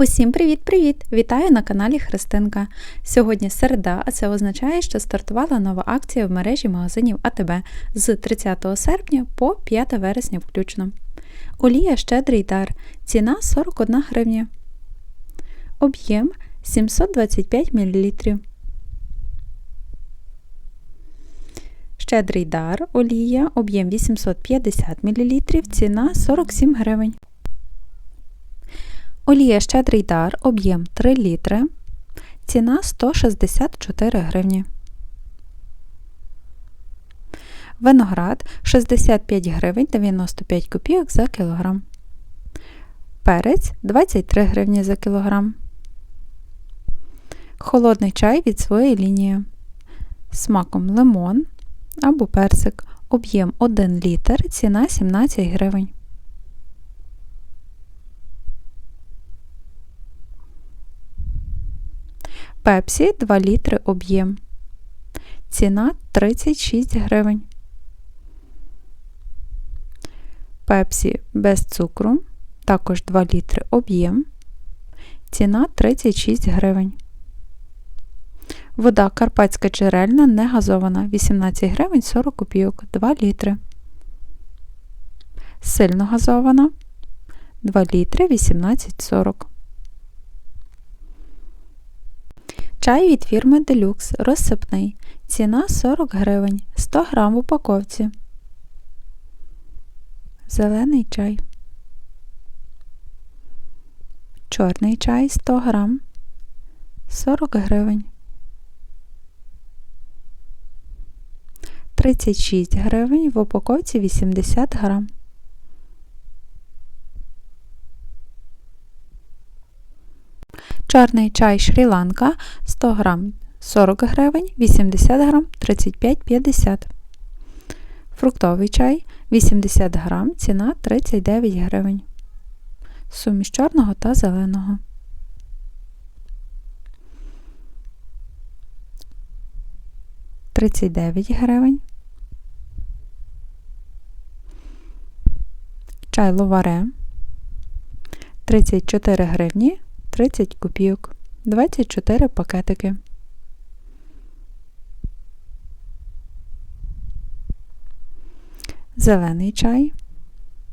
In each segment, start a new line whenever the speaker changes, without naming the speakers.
Усім привіт-привіт! Вітаю на каналі Христинка. Сьогодні середа, а це означає, що стартувала нова акція в мережі магазинів АТБ з 30 серпня по 5 вересня включно. Олія щедрий дар. Ціна 41 гривня. Об'єм 725 мл. Щедрий дар олія, об'єм 850 мл, ціна 47 гривень. Олія щедрий дар, об'єм 3 літри, ціна 164 гривні. Виноград 65 гривень 95 копійок за кілограм. Перець 23 гривні за кілограм. Холодний чай від своєї лінії. Смаком лимон або персик. Об'єм 1 літр, ціна 17 гривень. Пепсі 2 літри об'єм. Ціна 36 гривень. Пепсі без цукру. Також 2 літри об'єм. Ціна 36 гривень. Вода Карпатська джерельна не газована 18 гривень 40 копійок 2 літри. Сильно газована 2 літри 18,40. Чай від фірми Deluxe розсипний. Ціна 40 гривень 100 грам в упаковці. Зелений чай. Чорний чай 100 грам 40 гривень. 36 гривень в упаковці 80 грам. Чорний чай Шрі-Ланка 100 грам 40 гривень, 80 грам 35,50 Фруктовий чай 80 грам, ціна 39 гривень. Суміш чорного та зеленого. Тридцять дев'ять гривень. Чай ловаре 34 гривні 30 копійок, 24 пакетики. Зелений чай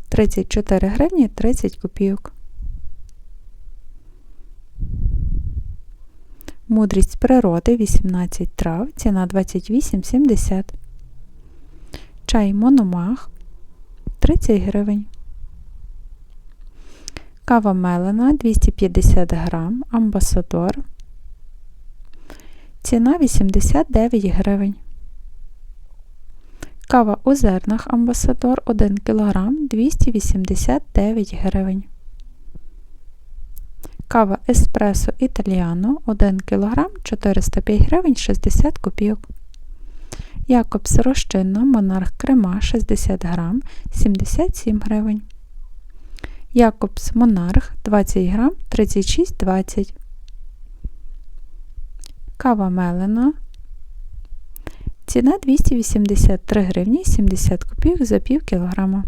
34 гривні 30 копійок. Мудрість природи 18 трав, ціна 28,70. Чай Мономах 30 гривень. Кава мелена 250 грам, амбасадор. Ціна 89 гривень. Кава у зернах Амбасадор 1 кг 289 гривень. Кава Еспресо Італіано 1 кг 405 гривень 60 копійок. Якобс розчинна Монарх крема 60 грам 77 гривень. Якобс Монарх 20 грам 36,20. Кава мелена. Ціна 283 гривні 70 копійок за пів кілограма.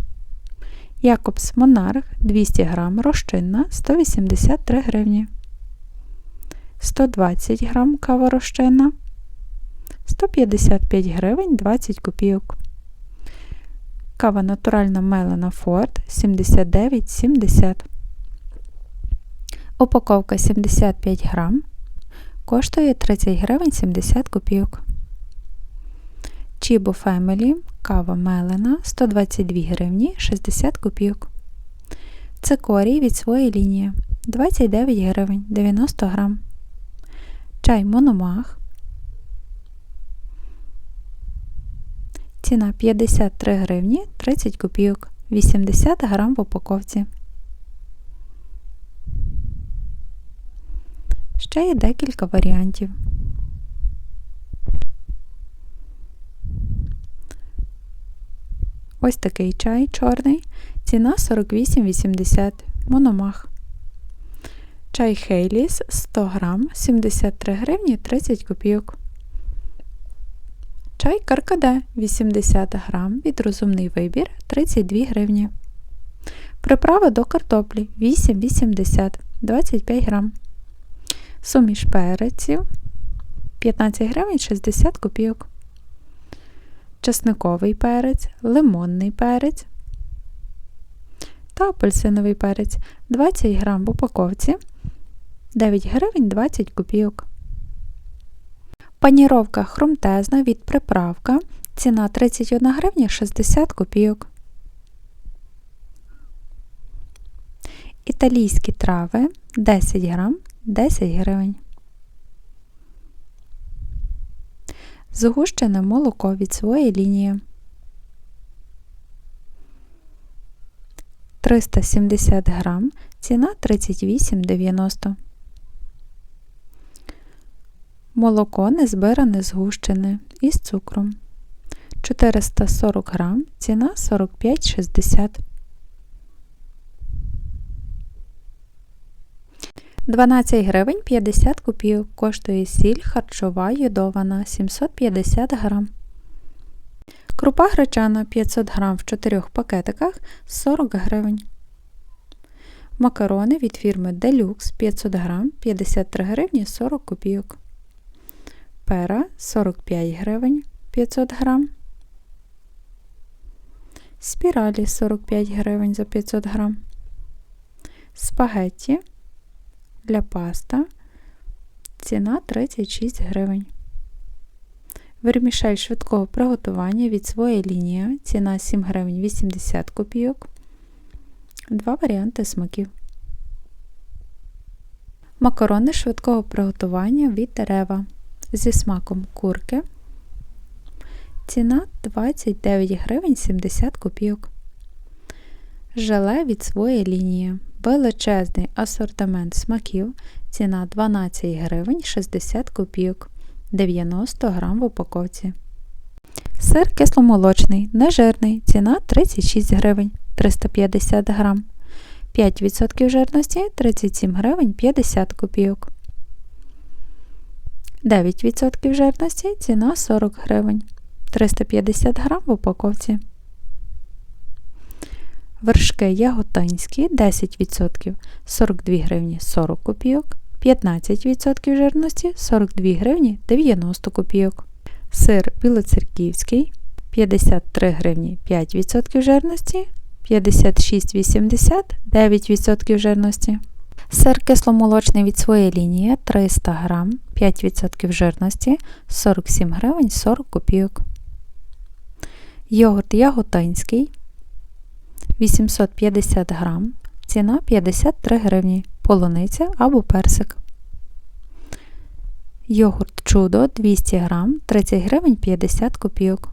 Якобс Монарх 200 грам розчинна 183 гривні. 120 грам кава розчинна 155 гривень 20 копійок. Кава натуральна мелена Форд 79,70. Упаковка 75 грам. Коштує 30 гривень 70 копійок. Чібо Family кава мелена 122 гривні 60 копійок. Цикорій від своєї лінії 29 гривень 90 грам. Чай Мономах Ціна 53 гривні 30 копійок, 80 грам в упаковці. Ще є декілька варіантів. Ось такий чай чорний. Ціна 48,80 Мономах. Чай Хейліс 100 грам, 73 гривні 30 копійок. Чай Каркаде 80 грам від розумний вибір 32 гривні. Приправа до картоплі 8,80 25 грам. Суміш переців 15 гривень 60 копійок. Часниковий перець, лимонний перець та апельсиновий перець 20 грам в упаковці 9 гривень 20 копійок. Паніровка хрумтезна від приправка. Ціна 31 гривня 60 копійок. Італійські трави 10 грам 10 гривень. Згущене молоко від своєї лінії. 370 грам, ціна 38,90. Молоко незбиране згущене із цукром. 440 грам, ціна 45,60. 12 гривень 50 копійок коштує сіль харчова йодована 750 грам. Крупа гречана 500 грам в 4 пакетиках 40 гривень. Макарони від фірми Deluxe 500 грам 53 гривні 40 копійок. Пера 45 гривень 500 грам. Спіралі 45 гривень за 500 грам. Спагетті для паста. Ціна 36 гривень. Вермішель швидкого приготування від своєї лінії. Ціна 7 гривень 80 копійок. Два варіанти смаків. Макарони швидкого приготування від дерева зі смаком курки. Ціна 29 гривень 70 копійок. Желе від своєї лінії. Величезний асортимент смаків. Ціна 12 гривень 60 копійок. 90 грам в упаковці. Сир кисломолочний, нежирний, ціна 36 гривень 350 грам. 5% жирності 37 гривень 50 копійок. 9% жирності ціна 40 гривень 350 грам в упаковці. Вершки яготинські 10% 42 гривні 40 копійок. 15% жирності 42 гривні 90 копійок. Сир білоцерківський 53 гривні 5% жирності, 56,80 9% жирності. Сир кисломолочний від своєї лінії 300 грам 5% жирності 47 гривень 40 копійок. Йогурт яготинський 850 грам, ціна 53 гривні полуниця або персик. Йогурт чудо 200 грам, 30 гривень 50 копійок.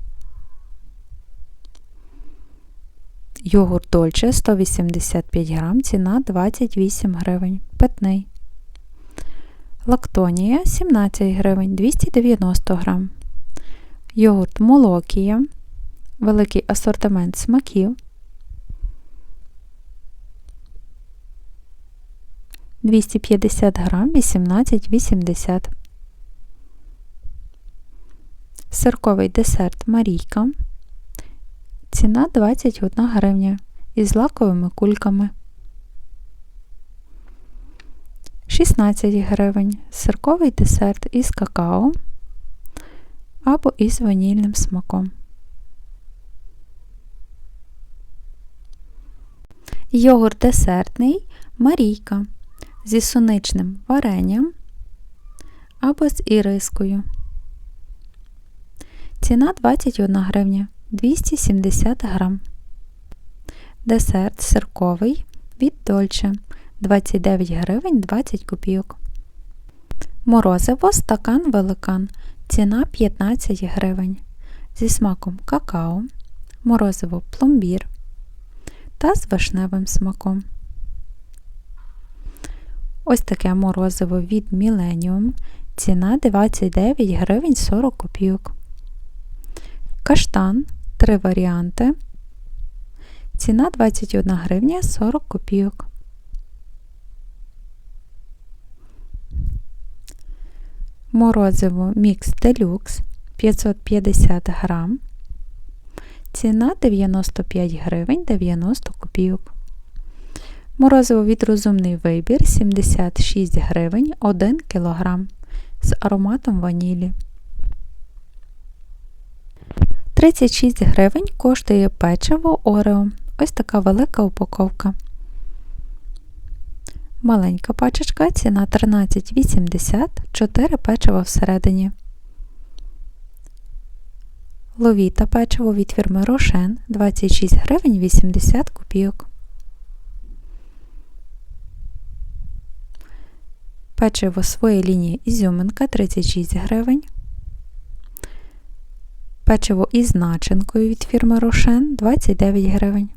Йогурт Дольче 185 грам, ціна 28 гривень. Питний. Лактонія 17 гривень 290 грам. Йогурт Молокія. Великий асортимент смаків 250 грам 18,80. Сирковий десерт Марійка. Ціна 21 гривня із лаковими кульками. 16 гривень. Сирковий десерт із какао або із ванільним смаком. Йогурт десертний Марійка зі суничним варенням або з ірискою. Ціна 21 гривня 270 грам. Десерт сирковий від Дольче 29 гривень 20 копійок. Морозиво стакан великан. Ціна 15 гривень. Зі смаком какао, морозиво пломбір та з вишневим смаком. Ось таке морозиво від Millennium. Ціна 29 гривень 40 копійок. Каштан 3 варіанти. Ціна 21 гривня 40 копійок. Морозиво Мікс Делюкс 550 грам. Ціна 95 гривень 90 копійок. Морозиво від розумний вибір 76 гривень 1 кг з ароматом ванілі. 36 гривень коштує печиво Орео. Ось така велика упаковка. Маленька пачечка, ціна 13,80, 4 печива всередині. Ловіта печиво від фірми Рошен 26 гривень 80 копійок. Печиво своєї лінії Ізюминка 36 гривень. Печиво із начинкою від фірми Рошен 29 гривень.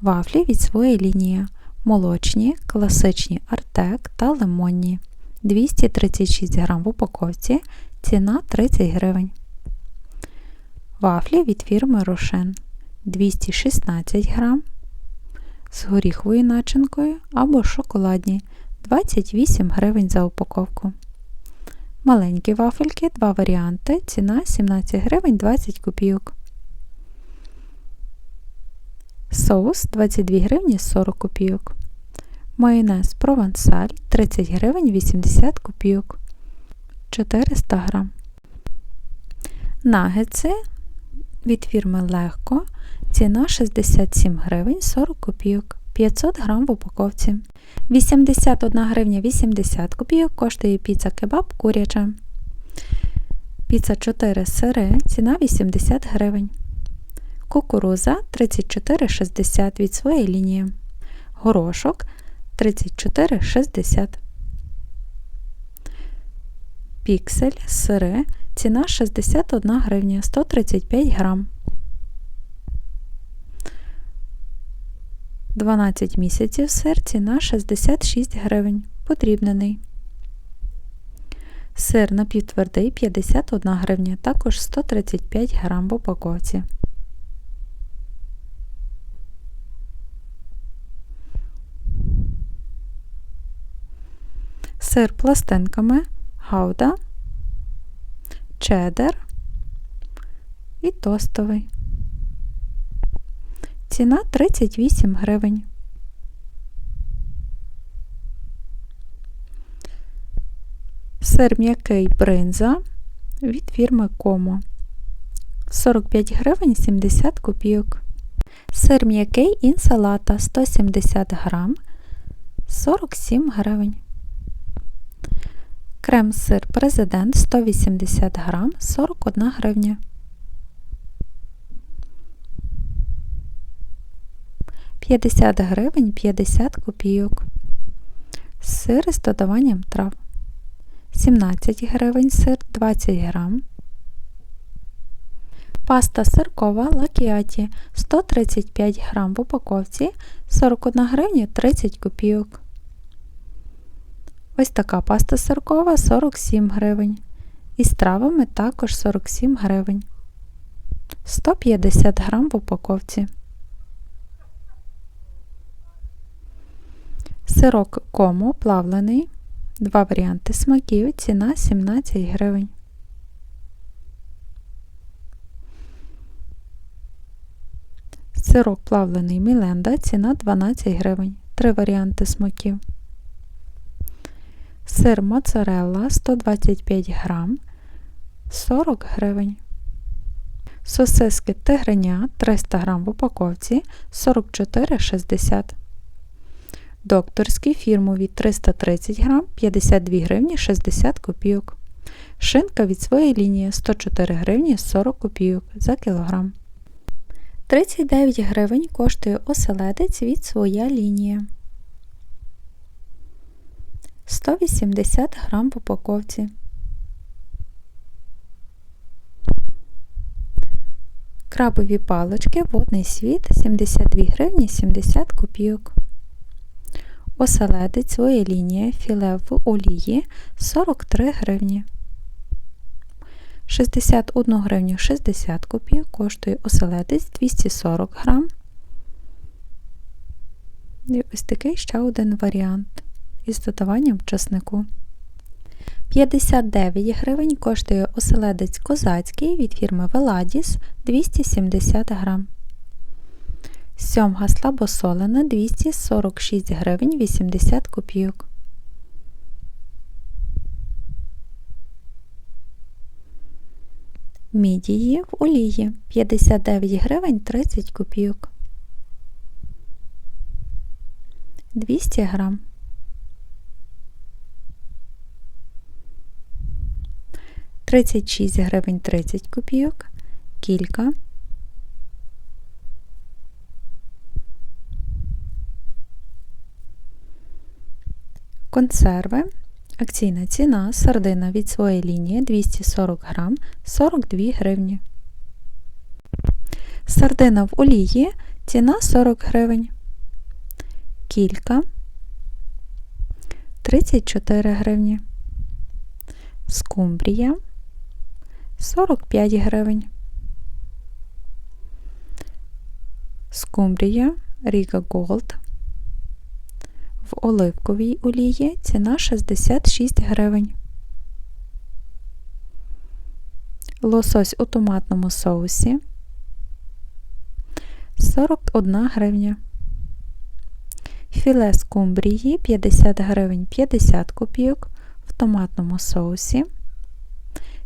Вафлі від своєї лінії молочні, класичні артек та лимонні 236 грам в упаковці, ціна 30 гривень. Вафлі від фірми Рошен 216 грам з горіховою начинкою або шоколадні 28 гривень за упаковку. Маленькі вафельки, два варіанти, ціна 17 гривень 20 копійок. Соус 22 гривні 40 копійок. Майонез провансаль 30 гривень 80 копійок. 400 грам. Нагетси від фірми Легко. Ціна 67 гривень 40 копійок. 500 грам в упаковці. 81 гривня 80 копійок коштує піца кебаб куряча. Піца 4 сири, ціна 80 гривень. Кукуруза 34,60 від своєї лінії. Горошок 34,60. Піксель сири, ціна 61 гривня 135 грам. 12 місяців сир ціна 66 гривень. Потрібнений. Сир напівтвердий 51 гривня, також 135 грам в упаковці. Сир пластинками, гауда, чеддер і тостовий. Ціна 38 гривень. Сир м'який бринза від фірми Комо 45 гривень 70 копійок. Сир м'який інсалата 170 грам 47 гривень. Крем-сир президент 180 грам 41 гривня. 50 гривень 50 копійок. Сир з додаванням трав. 17 гривень сир 20 грам. Паста сиркова лакіаті 135 грам в упаковці 41 гривня 30 копійок. Ось така паста сиркова 47 гривень. І з травами також 47 гривень. 150 грам в упаковці. Сирок кому плавлений. Два варіанти смаків. Ціна 17 гривень. Сирок плавлений Міленда. Ціна 12 гривень. Три варіанти смаків. Сир моцарелла 125 грам 40 гривень. Сосиски тигриня 300 грам в упаковці 44,60 Докторські фірмові 330 грам 52 гривні 60 копійок. Шинка від своєї лінії 104 гривні 40 копійок за кілограм. 39 гривень коштує оселедець від своя лінія. 180 грам в упаковці. Крабові палички водний світ 72 гривні 70 копійок. Оселедець лінія філе в олії 43 гривні. 61 гривню 60 копійок коштує оселедець 240 грам. І ось такий ще один варіант із додаванням часнику. 59 гривень коштує оселедець козацький від фірми Веладіс 270 грам. Сьомга слабосолена 246 гривень 80 копійок. Мідії в олії 59 гривень 30 копійок. 200 грам. Тридцять шість гривень тридцять копійок, кілька. Консерви. Акційна ціна сардина від своєї лінії 240 грам 42 гривні. Сардина в олії ціна 40 гривень. Кілька 34 гривні. Скумбрія 45 гривень. Скумбрія Ріга Голд в оливковій олії ціна 66 гривень. Лосось у томатному соусі 41 гривня. Філе скумбрії 50 гривень 50 копійок в томатному соусі.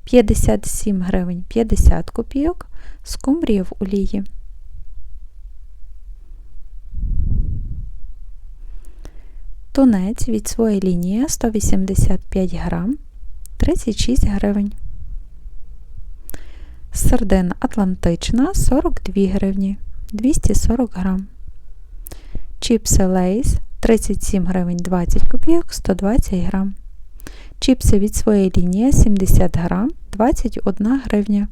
57 гривень 50 копійок скумбрія в олії. Тунець від своєї лінії 185 грам 36 гривень. Сардина Атлантична 42 гривні 240 грам. Чіпси Лейс 37 гривень 20 копійок 120 грам. Чіпси від своєї лінії 70 грам 21 гривня.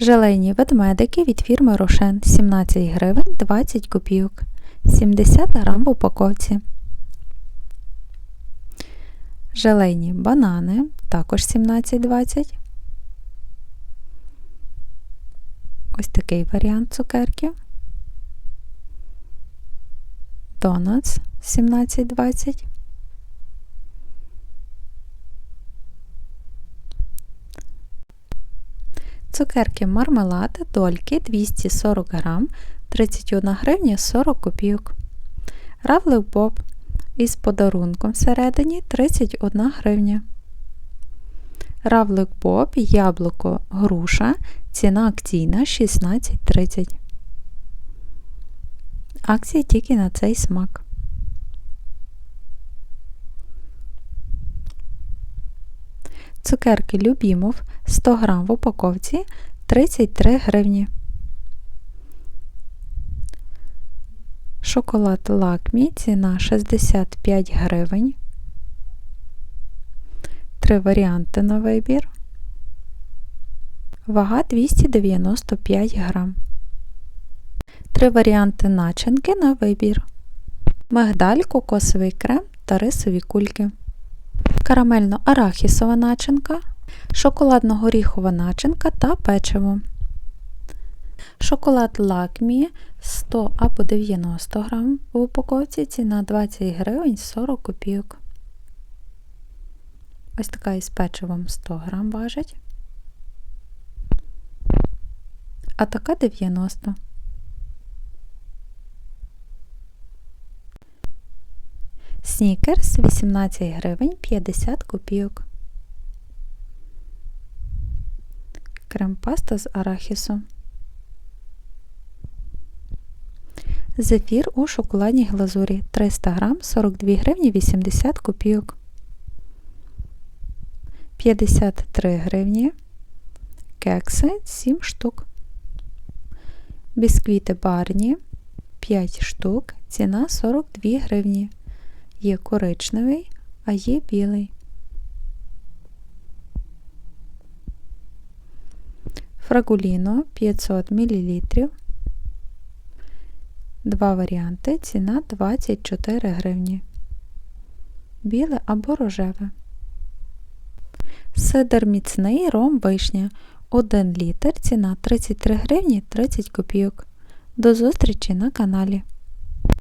Желейні ведмедики від фірми Рошен 17 гривень 20 копійок, 70 грам в упаковці. Желейні банани також 17,20. Ось такий варіант цукерки. Донатс 17,20. Цукерки мармелад, дольки 240 грам, 31 гривня 40 копійок. Равлик Боб із подарунком всередині 31 гривня. Равлик Боб, яблуко, груша, ціна акційна 16,30. Акції тільки на цей смак. Цукерки Любімов 100 грам в упаковці 33 гривні. Шоколад лакмі ціна 65 гривень. Три варіанти на вибір. Вага 295 грам. Три варіанти начинки на вибір. Мигдаль, кокосовий крем та рисові кульки. Карамельно-арахісова начинка, шоколадно-горіхова начинка та печиво. Шоколад лакмі 100 або 90 грам в упаковці ціна 20 гривень 40 копійок. Ось така із печивом 100 грам важить. А така 90 Снікерс 18 гривень 50 копійок. Крем-паста з арахісу. Зефір у шоколадній глазурі 300 грам 42 гривні 80 копійок. 53 гривні. Кекси 7 штук. Бісквіти барні 5 штук. Ціна 42 гривні. Є коричневий, а є білий. Фрагуліно 500 мл. Два варіанти. Ціна 24 гривні. Біле або рожеве. Сидер міцний ром вишня. 1 літр. Ціна 33 гривні 30 копійок. До зустрічі на каналі.